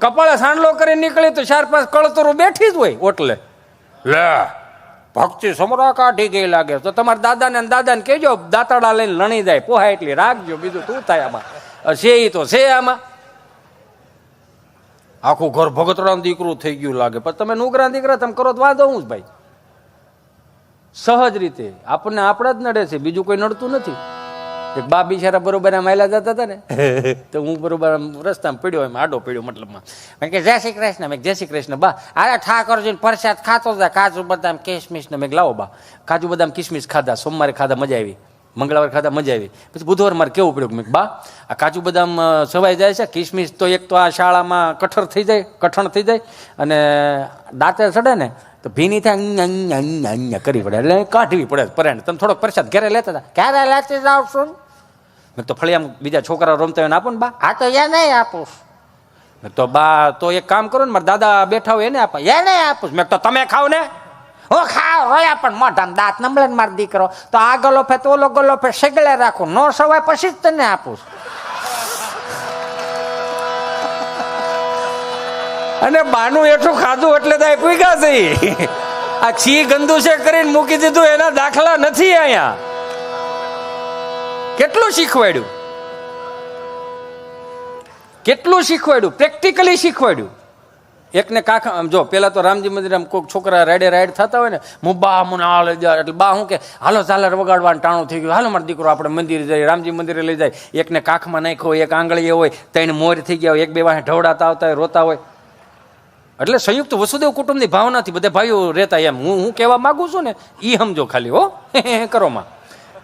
કપાળે સાંડલો કરી નીકળી તો ચાર પાંચ કળતરો બેઠી જ હોય ઓટલે. લે. ભક્તિ સમરા કાઢી ગઈ લાગે. તો તમારા દાદાને દાદાને કહેજો દાંતાડા લઈને લણી જાય. પોહા એટલી રાખજો બીજું તું થાય આમાં? છે એ તો છે આમાં. આખું ઘર ભગતરામ દીકરું થઈ ગયું લાગે. પણ તમે નુગરા દીકરા તમે કરો તો વાંધો હું જ ભાઈ. સહજ રીતે. આપણને આપણા જ નડે છે. બીજું કોઈ નડતું નથી. બા બિચારા બરોબર આમ આયલા જતા હતા ને તો હું બરોબર આમ રસ્તામાં પડ્યો એમ આડો પડ્યો મતલબમાં. મેં કે જય શ્રી કૃષ્ણ. મેં જય શ્રી કૃષ્ણ. બા અરે ઠાકોરજી પ્રસાદ ખાતો હતા કાજુ બદામ કિસમિસ ને. મેં લાવો બા. કાજુ બદામ કિસમિસ ખાધા સોમવારે ખાધા મજા આવી. મંગળવારે ખાધા મજા આવી. પછી બુધવાર મારે કેવું પડ્યું કે મેં બા આ કાજુ બદામ સવાઈ જાય છે કિસમિસ તો એક તો આ શાળામાં કઠર થઈ જાય કઠણ થઈ જાય અને દાંતે ચડે ને તો ભીની થાય કરી પડે. એટલે કાઢવી પડે પરાણે. તમે થોડોક પ્રસાદ ઘરે લેતા હતા. ક્યારે લેતી આવશો છું? મેં તો ફળિયામાં બીજા છોકરાઓ રમતા હોય ને આપો ને બા. આ તો એ નહીં આપું મેં તો બા તો એક કામ કરો ને મારા દાદા બેઠા હોય એને આપો. એ નહીં આપું મેં તો તમે ખાવ ને. હું ખાવ રોયા પણ મોઢામાં દાંત નમળે માર દીકરો. તો આ ગલોફે તો ઓલો ગલોફે સેગલે રાખું. નો સવાય પછી જ તને આપું અને બાનું એઠું ખાધું એટલે તો પૂગા થઈ આ છી ગંદુ છે કરીને મૂકી દીધું, એના દાખલા નથી અહીંયા. કેટલું શીખવાડ્યું? કેટલું શીખવાડ્યું? પ્રેક્ટિકલી શીખવાડ્યું. એકને કાંખા, આમ જો પેલા તો રામજી મંદિર આમ કોઈક છોકરા રાડે રાઈડ થતા હોય ને, હું બા મને આ લઈ જાય એટલે બા હું કે, હાલો ઝાલર વગાડવાનું ટાણું થઈ ગયું. હાલો, મારો દીકરો આપણે મંદિરે જઈએ, રામજી મંદિરે લઈ જાય. એકને કાખમાં નાખ્યો, એક આંગળીએ હોય, ત્રણ મોર થઈ ગયા હોય, એક બે વાહે ઢવડાતા આવતા હોય, રોતા હોય. એટલે સંયુક્ત વસુદેવ કુટુંબની ભાવનાથી બધા ભાઈઓ રહેતા એમ. હું હું કહેવા માગું છું ને એ સમજો ખાલી, હો. કરો માં.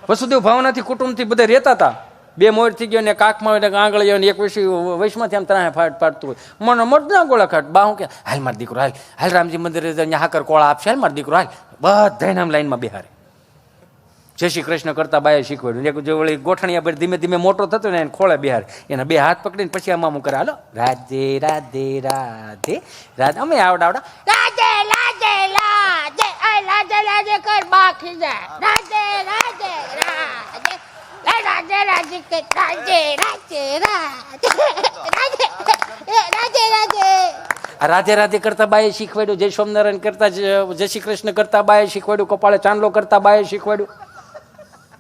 વસુદેવ ભાવનાથી કુટુંબથી બધા રહેતા હતા બે મોર થઈ ગયો ને કાકમાં ને આંગળ હોય ને એક વિશે વૈશમાંથી આમ ત્રાહે ફાટ પાડતું હોય. મને મોટના ગોળા ખાટ. બા હું કે, હાલ માર દીકરો, હાલ. હાલ રામજી મંદિરે જઈને હાકર કોળા આપશે. હાલ માર દીકરો, હાલ. બધાને આમ લાઈનમાં બિહારે. જય શ્રી કૃષ્ણ કરતા બાએ શીખવાડ્યું. એક જે વળી ગોઠણિયા પર ધીમે ધીમે મોટો થતો ને એને ખોળે બિહાર. એના બે હાથ પકડીને પછી આમ આમ કરે, હાલો. રાધે રાધે રાધે રાધે. અમે આવડા આવડા, રાધે રાધે રાધે રાધે રાધે, કર બાખી જાય. રાધે રાધે. રાધે રાધે કે રાજે રાજે રાજે રાજે રાજે રાધે. રાધે કરતા બાએ શીખવાડ્યું, જય સ્વામિનારાયણ કરતા જય શ્રી કૃષ્ણ કરતા બાએ શીખવાડ્યું, કપાળે ચાંદલો કરતા બાએ શીખવાડ્યું.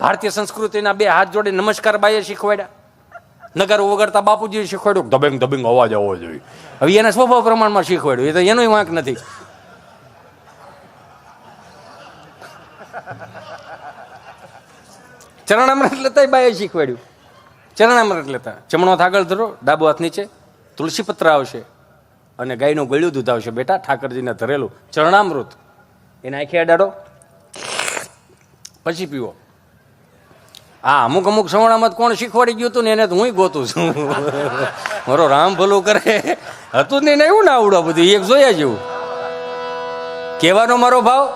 ભારતીય સંસ્કૃતિના બે હાથ જોડે નમસ્કાર બાએ શીખવાડ્યા. નગર વગરતા બાપુજીએ શીખવાડ્યું ધબેંગ ધબેંગ અવાજ આવવો જોઈએ. હવે એના સ્વભાવ પ્રમાણમાં શીખવાડ્યું, એ તો એનોય વાંક નથી. ચરણામૃત લેતા બાએ શીખવાડ્યું. ચરણામૃત લેતા. જમણો હાથ આગળ ધરો, ડાબો હાથ નીચે. તુલસી પત્ર આવશે અને ગાયનું ગળ્યું દૂધ આવશે. બેટા, ઠાકરજીને ધરેલું ચરણામૃત. એને આંખે અડાડો. પછી પીવો. હા અમુક અમુક સવણામાં કોણ શીખવાડી ગયું હતું ને એને તો હું ગોતું છું. મારો રામ ભલું કરે. હતું ને એવું ના આવડો બધું, એક જોયા જેવું. કહેવાનો મારો ભાવ,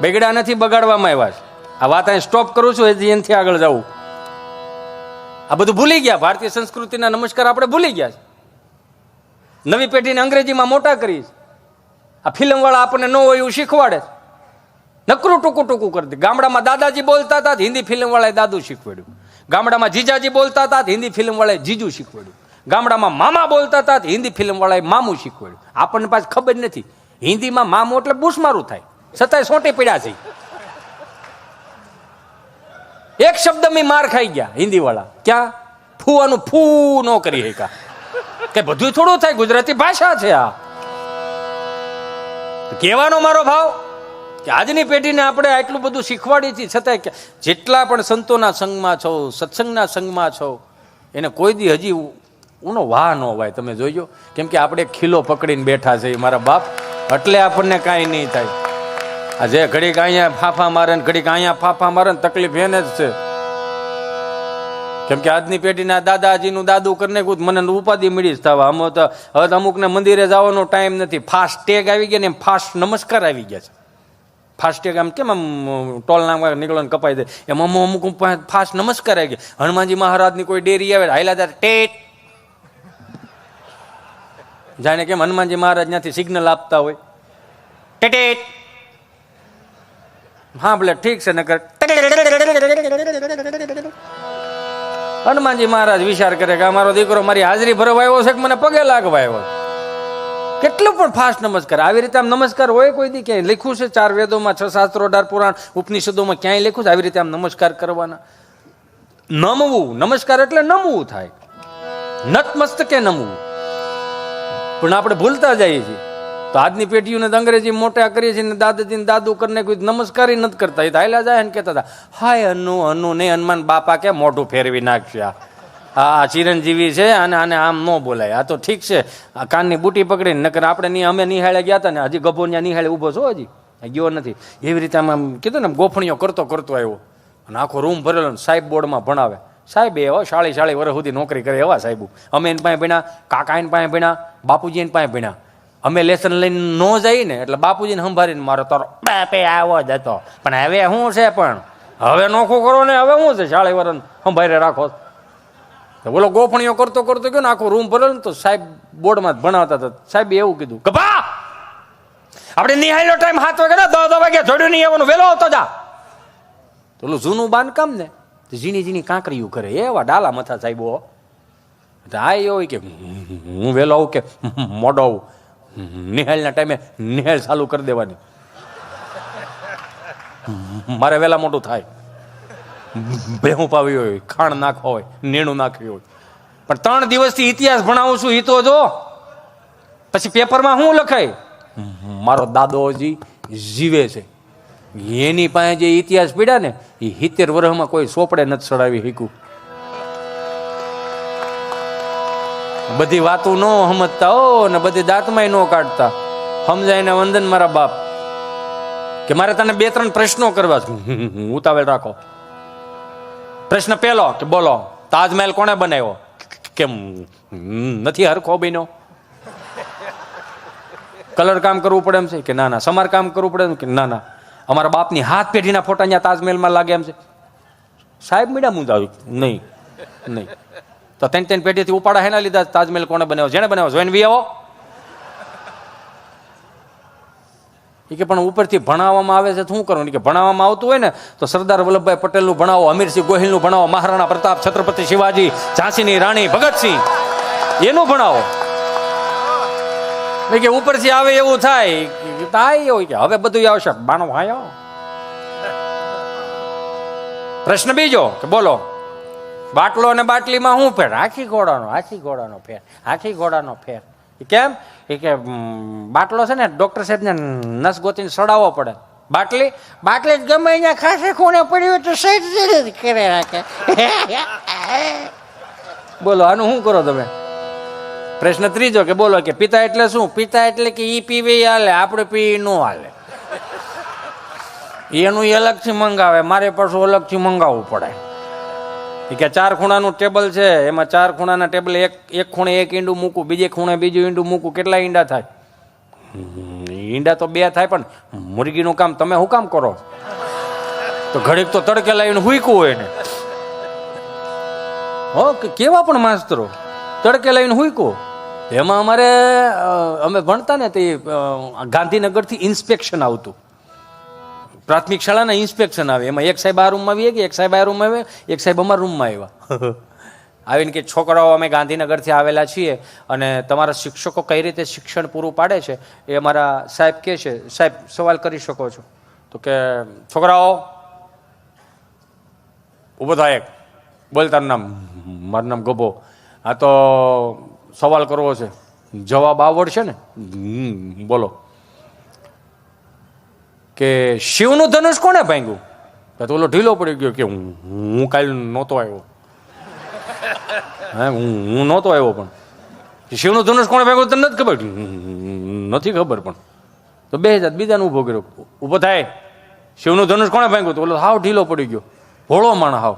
બગડ્યા નથી, બગાડવામાં આવ્યા છે. આ વાત અહીં સ્ટોપ કરું છું, હજી એનાથી આગળ જવું આ બધું ભૂલી ગયા, ભારતીય સંસ્કૃતિના નમસ્કાર આપણે ભૂલી ગયા છે. નવી પેઢીને અંગ્રેજીમાં મોટા કરી આ ફિલ્મવાળા આપણને ન હોય એવું શીખવાડે. નકરું ટૂંકું ટૂંકું કરી દે. ગામડામાં દાદાજી બોલતા હતા હિન્દી ફિલ્મવાળાએ દાદુ શીખવાડ્યું. ગામડામાં જીજાજી બોલતા હતા હિન્દી ફિલ્મવાળાએ જીજુ શીખવાડ્યું. ગામડામાં મામા બોલતા હતા હિન્દી ફિલ્મવાળાએ મામું શીખવાડ્યું. આપણને પાછું ખબર નથી. હિન્દીમાં મામું એટલે બુસમારું થાય. છતાંય સોંટી પડ્યા છે. એક શબ્દ મેં માર ખાઈ ગયા, હિન્દીવાળા. ક્યાં? ફૂવાનું ફૂ નો કરી શકા કે બધું થોડું થાય, ગુજરાતી ભાષા છે આ. કહેવાનો મારો ભાવ? કે આજની પેઢીને આપણે આટલું બધું શીખવાડી છીએ છતાંય કે જેટલા પણ સંતોના સંગમાં છો, સત્સંગના સંગમાં છો, એને કોઈ દી હજી ઉનો વાહ ન હોય તમે જોઈજો કેમ કે આપણે ખીલો પકડીને બેઠા છે મારા બાપ, એટલે આપણને કાંઈ નહીં થાય. જે ઘડીક અહીંયા ફાફા મારે ને ઘડીક અહીંયા ફાફા મારે તકલીફ એને જ છે. કેમ કે આજની પેઢીના દાદાજીનું દાદુ કરીને તો મને ઉપાધિ મળી જ થવા અમે તો હવે અમુકને મંદિરે જવાનો ટાઈમ નથી. ફાસ્ટ ટેગ આવી ગયા ને એમ ફાસ્ટ નમસ્કાર આવી ગયા છે. ફાસ્ટ ટેગ આમ કેમ આમ ટોલ નામ નીકળો કપાઈ દે. એમ અમુક અમુક ફાસ્ટ નમસ્કાર આવી ગયા. હનુમાનજી મહારાજની કોઈ ડેરી આવે હાઈલા તાર ટેટ. જાણે કેમ હનુમાનજી મહારાજ ત્યાંથી સિગ્નલ આપતા હોય. ટેટેટ. હા, ભલે, ઠીક છે, નકર. હનુમાનજી મહારાજ વિચાર કરે કે આ મારો દીકરો મારી હાજરી ભરવા આવ્યો છે કે મને પગે લાગવા આવ્યો કેટલો પણ ફાસ્ટ નમસ્કાર. આવી રીતે આમ નમસ્કાર હોય કોઈ દી ક્યાંય? લખ્યું છે ચાર વેદોમાં, છ શાસ્ત્રો, અઢાર પુરાણ, ઉપનિષદોમાં ક્યાંય લખ્યું છે? આવી રીતે આમ નમસ્કાર કરવાના. નમવું. નમસ્કાર એટલે નમવું થાય. નતમસ્તકે નમવું. પણ આપણે ભૂલતા જઈએ છીએ. તો આજની પેઢીઓને અંગ્રેજી મોટા કરીએ છીએ ને દાદાજીને દાદુ કરીને કોઈ નમસ્કાર નથી કરતા. એ તો હાલ્યા જાય ને કહેતા હતા. હાય અનુ અનુ ને હનુમાન બાપા કે મોઢું ફેરવી નાખશે આ. આ ચિરંજીવી છે અને આને આમ ન બોલાય. આ તો ઠીક છે. આ કાનની બુટી પકડીને, નકર આપણે નહીં અમે નિહાળે ગયા હતા ને, હજી ગભો ત્યાં નિહાળે ઊભો છો હજી? ગયો નથી. એવી રીતે આમ કીધું ને ગોફણીઓ કરતો કરતો આવ્યો. અને આખો રૂમ ભરેલો ને સાહેબ બોર્ડમાં ભણાવે. સાહેબ એવા શાળી શાળી વર્ષ સુધી નોકરી કરે એવા સાહેબ. અમે એની પાસે ભણ્યા કાકા એની પાસે ભણ્યા બાપુજી એની પાસે ભણ્યા. અમે લેસન લઈને ન જઈએ ને એટલે બાપુજીને સંભાળીને મારો તારો બાપે આવો જ હતો. પણ હવે શું છે પણ? હવે નોખું કરો ને હવે શું છે? શાળે વરણ સંભાળે રાખો. તો બોલો, ગોફણીઓ કરતો કરતો ગયો ને, આખો રૂમ ભરેલો ને, તો સાહેબ બોર્ડમાં ભણાવતા હતા. સાહેબે એવું કીધું કે, બા, આપણે નિહાળનો ટાઈમ હાથ વાગે દસ દસ વાગે જોડ્યું નહીં આવવાનું, વહેલો હતો જા. પેલું જૂનું બાંધકામ ને ઝીણી ઝીણી કાંકરીયું કરે. એવા ડાલા મથા સાહેબો. આ એવું કે, હું વહેલો આવું કે, મોડો આવું. નિહાળના ટાઈમે નિહાળ ચાલુ કરી દેવાની. મારે વહેલા મોટું થાય. ભેહું પાવી હોય, ખાણ નાખવા હોય, નેણું નાખ્યું હોય. પણ ત્રણ દિવસથી ઇતિહાસ ભણાવું છું એ તો જો. પછી પેપરમાં શું લખાય? મારો દાદો હજી જીવે છે. એની પાસે જે ઇતિહાસ પીડ્યા ને એ હિતેર વર્ષમાં કોઈ સોપડે નથી ચડાવી શીખું બધી વાતો ન સમજતા હો ને બધી દાંતમાં ન કાઢતા. સમજાય ને વંદન મારા બાપ. કે મારે તને બે ત્રણ પ્રશ્નો કરવા છે. ઉતાવળ રાખો. પ્રશ્ન પહેલો કે બોલો, તાજમહેલ કોણે બનાવ્યો? કેમ? નથી હરખો બન્યો. કલર કામ કરવું પડે એમ છે કે ના ના. સમાર કામ કરવું પડે એમ કે ના ના. અમારા બાપની હાથ પેઢીના ફોટા અહીંયા તાજમહેલમાં લાગે એમ છે. સાહેબ, મીડા મુંજાવ્યું નહીં નહીં. તો ત્રણ ત્રણ પેઢીથી ઉપાડા હેના લીધા તાજમહેલ કોને બનાવ્યો? જેને બનાવ્યો? જોઈને વી આવો. એ કે, પણ ઉપરથી ભણાવવામાં આવે છે શું કરવું કે, ભણાવવામાં આવતું હોય ને, તો સરદાર વલ્લભભાઈ પટેલનું ભણાવો, અમીરસિંહ ગોહિલનું ભણાવો, મહારાણા પ્રતાપ છત્રપતિ શિવાજી, ઝાંસીની રાણી ભગતસિંહ એનું ભણાવો. કે, ઉપરથી આવે એવું થાય. થાય હોય કે, હવે બધું આવશે. બાણો ભાઈઓ પ્રશ્ન બીજો કે, બોલો. બાટલો અને બાટલીમાં શું ફેર? હાથી ઘોડાનો હાથી ઘોડાનો ફેર. હાથી ઘોડાનો ફેર. કેમ? એ કે બાટલો છે ને, ડોક્ટર સાહેબને નસ ગોતીને સડાવવો પડે. બાટલી બાટલી ગમે અહીંયા ખાસે ખૂણે પડી હોય તો સહી કરે રાખે. બોલો, આનું શું કરો તમે? પ્રશ્ન ત્રીજો કે બોલો કે પિતા એટલે શું? પિતા એટલે કે ઈ પીવે હાલે આપણે પી ન હાલે. એનું એ અલગથી મંગાવે, મારે પાછું અલગથી મંગાવવું પડે. ઈ કે ચાર ખૂણાનું ટેબલ છે, એમાં ચાર ખૂણાના ટેબલ એક એક ખૂણે એક ઈંડું મૂકું, બીજે ખૂણે બીજું ઈંડું મૂકું, કેટલા ઈંડા થાય? ઈંડા તો બે થાય, પણ મુરગીનું કામ તમે શું કામ કરો? તો ઘડીક તો તડકે લાવીને હુઈકું હોય ને હો કેવા પણ માસ્તરો, તડકે લાવીને હુઈકું એમાં અમારે અમે ભણતા ને તે ગાંધીનગરથી ઇન્સ્પેક્શન આવતું. પ્રાથમિક શાળાના ઇન્સ્પેક્શન આવે. એમાં એક સાહેબ આ રૂમમાં આવીએ કે એક સાહેબ આ રૂમમાં આવે એક સાહેબ અમારા રૂમમાં આવ્યા. આવીને કે છોકરાઓ અમે ગાંધીનગરથી આવેલા છીએ અને તમારા શિક્ષકો કઈ રીતે શિક્ષણ પૂરું પાડે છે એ અમારા સાહેબ કહે છે. સાહેબ સવાલ કરી શકો છો? તો કે છોકરાઓ ઊભો થાય બોલ તારું નામ. મારું નામ ગભો. આ તો સવાલ કરવો છે. જવાબ આવડશે ને? હમ, બોલો. કે શિવનું ધનુષ કોણે ભાંગ્યું? તો ઓલો ઢીલો પડી ગયો કે હું કાલ નહોતો આવ્યો. હે, હું હું નહોતો આવ્યો પણ. શિવનું ધનુષ કોણે ભાંગ્યું તને નથી ખબર. નથી ખબર પણ. તો બે હજાર બીજાને ઊભો કર્યો. ઊભો થાય. શિવનું ધનુષ કોણે ભાંગ્યું? તો ઓલો હાવ ઢીલો પડી ગયો. ભોળો માણ હાવ.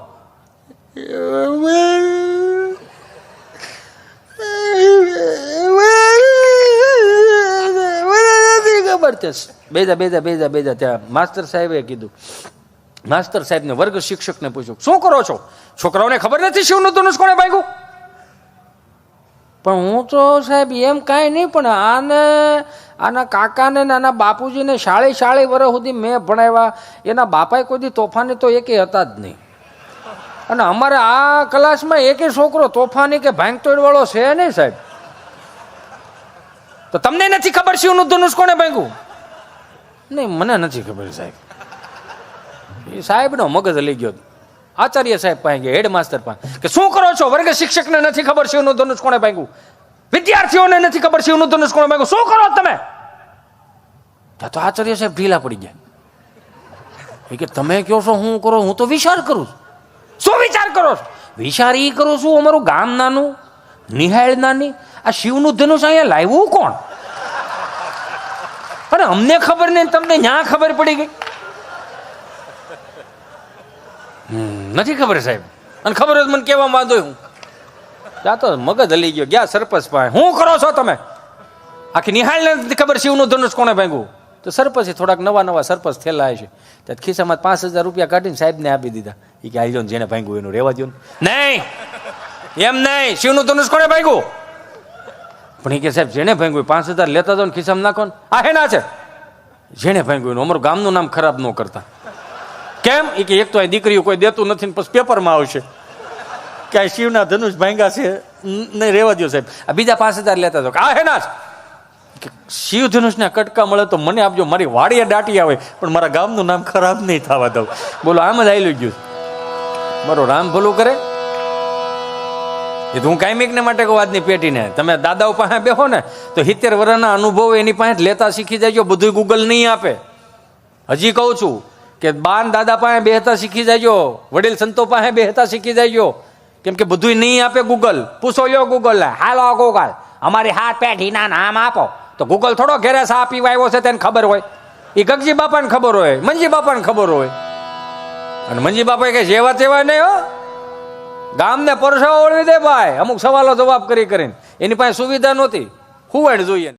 છે. બેજા બેજા બેજા બેજા, ત્યાં માસ્તર સાહેબે કીધું. માસ્તર સાહેબને વર્ગ શિક્ષકને પૂછ્યું, શું કરો છો? છોકરાઓને ખબર નથી શિવનું ધનુષ કોણે ભાગ્યું પણ હું તો સાહેબ એમ કાંઈ નહીં, પણ આને, આના કાકાને ને આના બાપુજીને શાળી, શાળે વર્ષ સુધી મેં ભણાવ્યા. એના બાપાએ કોઈ તોફાની તો એકે હતા જ નહીં. અને અમારે આ ક્લાસમાં એકે છોકરો તોફાની કે ભાંગતોડ વાળો છે નહીં સાહેબ. તો તમને નથી ખબર શિવનું ધનુષ કોણે ભાંગ્યું? નહીં, મને નથી ખબર સાહેબ. એ સાહેબનો મગજ લઈ ગયો. આચાર્ય સાહેબ પાસે ગયા હેડ પાસે. કે શું કરો છો? વર્ગ શિક્ષકને નથી ખબર શિવનું ધનુષ કોણે ભાંગ્યું? વિદ્યાર્થીઓને નથી ખબર શિવનું ધનુષ કોણે ભાંગ્યું? શું કરો તમે? તો આચાર્ય સાહેબ ઢીલા પડી ગયા. કે, તમે કહો છો હું કરો, હું તો વિચાર કરું છું. શું વિચાર કરો છો? વિચાર એ કરું છું, અમારું ગામ નાનું, નિહાળ નાની આ શિવનું ધનુષ અહીંયા લાવ્યું કોણ? અરે અમને ખબર નહીં તમને ન્યા ખબર પડી ગઈ? નથી ખબર સાહેબ. અને ખબર હોય મને કેવા વાંધો હું ત્યાં તો મગજ હલી ગયો. ગયા સરપંચ પાસે. શું કરો છો તમે? આખી નિહાળને ખબર શિવનું ધનુષ કોણે ભાંગ્યું? તો સરપંચે થોડાક નવા નવા સરપંચ થયેલા છે. ત્યાં ખિસ્સામાં પાંચ હજાર રૂપિયા કાઢીને સાહેબને આપી દીધા. એ કે આવી જેને ભાંગ્યું એનું રહેવા દો નહીં! એમ નહીં! શિવનું ધનુષ કોણે ભાંગ્યું? પણ એ કે સાહેબ જેને ભાંગ્યું, પાંચ હજાર લેતા જાઓ ને નાખો ને. આ હે ના છે? જેણે ભાંગ્યું અમારું ગામનું નામ ખરાબ ન કરતા. કેમ? એ કે એક તો આ દીકરીઓ કોઈ દેતું નથી ને, પછી પેપરમાં આવશે. કે શિવના ધનુષ ભાંગા છે નહીં રહેવા દો સાહેબ. આ બીજા પાંચ હજાર લેતા જાઓ. આ હે ના છે કે શિવ ધનુષના કટકા મળે તો મને આપજો, મારી વાડીએ દાટી આવે, પણ મારા ગામનું નામ ખરાબ નહીં થવા દઉં. બોલો, આમ જ આવેલું ગયું મારો રામ ભલું કરે. એ તો હું કાયમિકને માટે કહું આજની પેટીને તમે દાદા પાસે બેહો ને, તો સિત્તેર વર્ષના અનુભવ એની પાસે લેતા શીખી જાયજો બધું ગૂગલ નહીં આપે. હજી કહું છું કે બાન દાદા પાસે બેહતા શીખી જાયજો વડીલ સંતો પાસે બેહતા શીખી જાયજો કેમ કે બધું નહીં આપે ગૂગલ પૂછો યો ગૂગલ હાલો ગૂગલ અમારી હાથ પેઢીના નામ આપો. તો ગૂગલ થોડો ઘેરે સા પીવા છે તેને ખબર હોય. એ ગગજી બાપાને ખબર હોય, મંજી બાપાને ખબર હોય. અને મંજી બાપા કે જેવા તેવા નહીં હો. ગામને પરસાવો ઓળવી દે ભાઈ. અમુક સવાલો જવાબ કરી કરીને. એની પાસે સુવિધા નહોતી. હુવાડ જોઈએ.